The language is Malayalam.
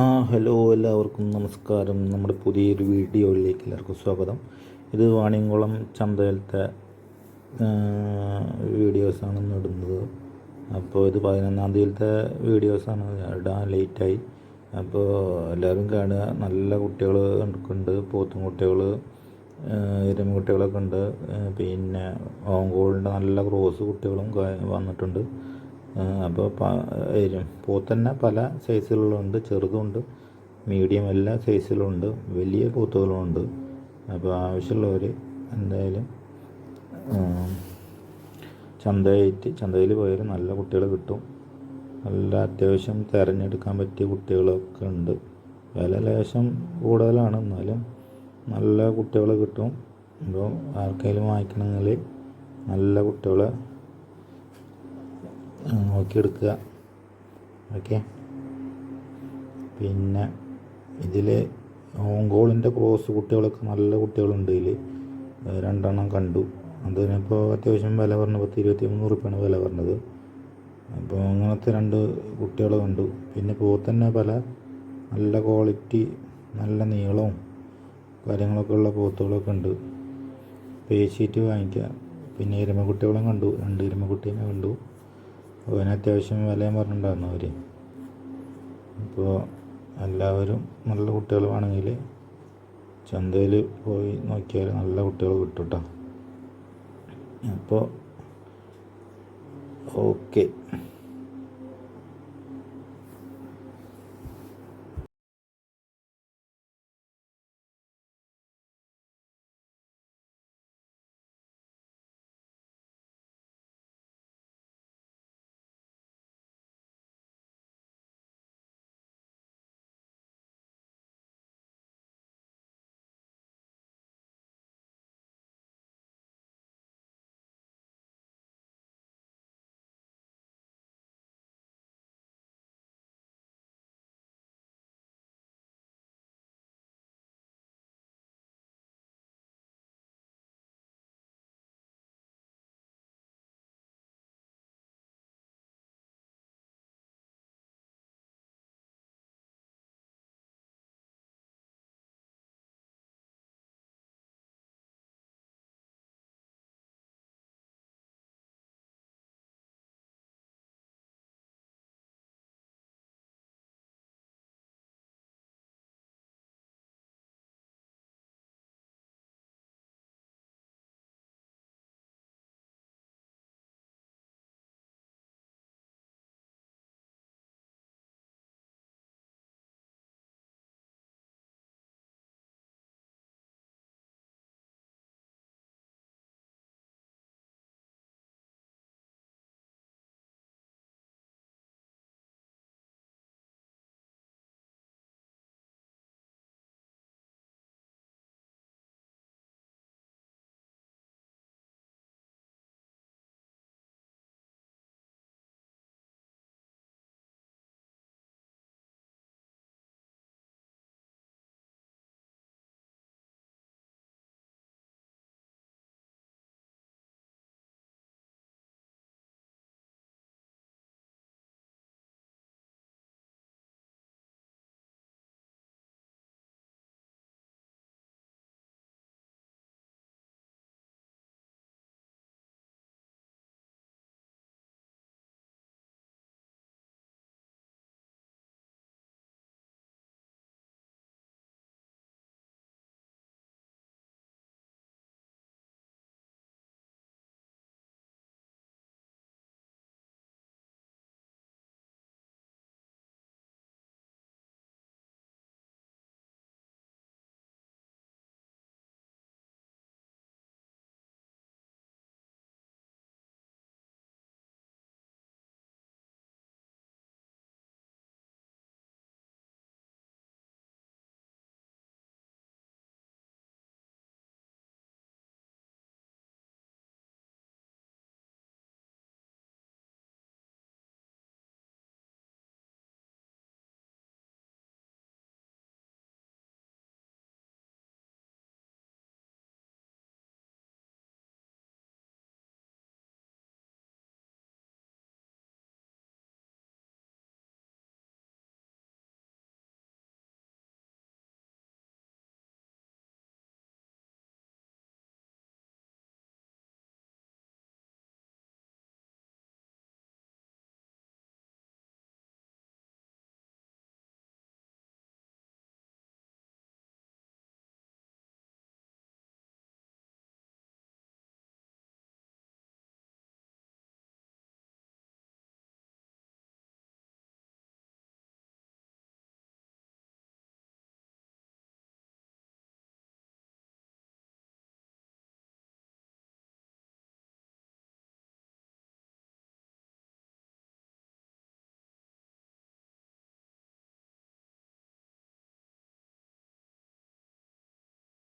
ആ ഹലോ എല്ലാവർക്കും നമസ്കാരം. നമ്മുടെ പുതിയൊരു വീഡിയോയിലേക്ക് എല്ലാവർക്കും സ്വാഗതം. ഇത് വാണിയംകുളം ചന്തയിലത്തെ വീഡിയോസാണ് നടുന്നത് അപ്പോൾ ഇത് പതിനൊന്നാം തീയതിയിലത്തെ വീഡിയോസാണ്. ഇടാൻ ലേറ്റായി. അപ്പോൾ എല്ലാവരും കാണുക. നല്ല കുട്ടികൾ ഉണ്ട് പോത്തും കുട്ടികൾ ഇരമ കുട്ടികളൊക്കെ ഉണ്ട്. പിന്നെ ഓങ്കോളിന്റെ നല്ല ക്രോസ് കുട്ടികളും വന്നിട്ടുണ്ട്. അപ്പോൾ പൂത്തന്നെ പല സൈസുകളുണ്ട് ചെറുതുണ്ട് മീഡിയം എല്ലാ സൈസിലുണ്ട് വലിയ പൂത്തുകളുണ്ട്. അപ്പോൾ ആവശ്യമുള്ളവർ എന്തായാലും ചന്തയായിട്ട് ചന്തയിൽ പോയാൽ നല്ല കുട്ടികൾ കിട്ടും. നല്ല അത്യാവശ്യം തിരഞ്ഞെടുക്കാൻ പറ്റിയ കുട്ടികളൊക്കെ ഉണ്ട്. വില ലേശം കൂടുതലാണ് എന്നാലും നല്ല കുട്ടികൾ കിട്ടും. അപ്പോൾ ആർക്കെങ്കിലും വാങ്ങിക്കണമെങ്കിൽ നല്ല കുട്ടികളെ നോക്കിയെടുക്കുക. ഓക്കെ. പിന്നെ ഇതിൽ ഓങ്കോളിന്റെ ക്രോസ് കുട്ടികളൊക്കെ നല്ല കുട്ടികളുണ്ട് ഇതിൽ രണ്ടെണ്ണം കണ്ടു. അതിനിപ്പോൾ അത്യാവശ്യം വില പറഞ്ഞ പത്ത് ഇരുപത്തി മൂന്ന് റുപ്യാണ് വില പറഞ്ഞത്. അപ്പോൾ അങ്ങനത്തെ രണ്ട് കുട്ടികൾ കണ്ടു. പിന്നെ പോത്തന്നെ പല നല്ല ക്വാളിറ്റി നല്ല നീളവും കാര്യങ്ങളൊക്കെ ഉള്ള പോത്തുകളൊക്കെ ഉണ്ട്. പേശിയിട്ട് വാങ്ങിക്കുക. പിന്നെ എരുമക്കുട്ടികളും കണ്ടു. രണ്ട് എരുമക്കുട്ടീനെ കണ്ടു. അതിന് അത്യാവശ്യം വിലയും പറഞ്ഞിട്ടുണ്ടായിരുന്നു അവർ അപ്പോൾ എല്ലാവരും നല്ല കുട്ടികൾ വേണമെങ്കിൽ ചന്തയിൽ പോയി നോക്കിയാൽ നല്ല കുട്ടികൾ കിട്ടും കേട്ടോ അപ്പോൾ ഓക്കെ.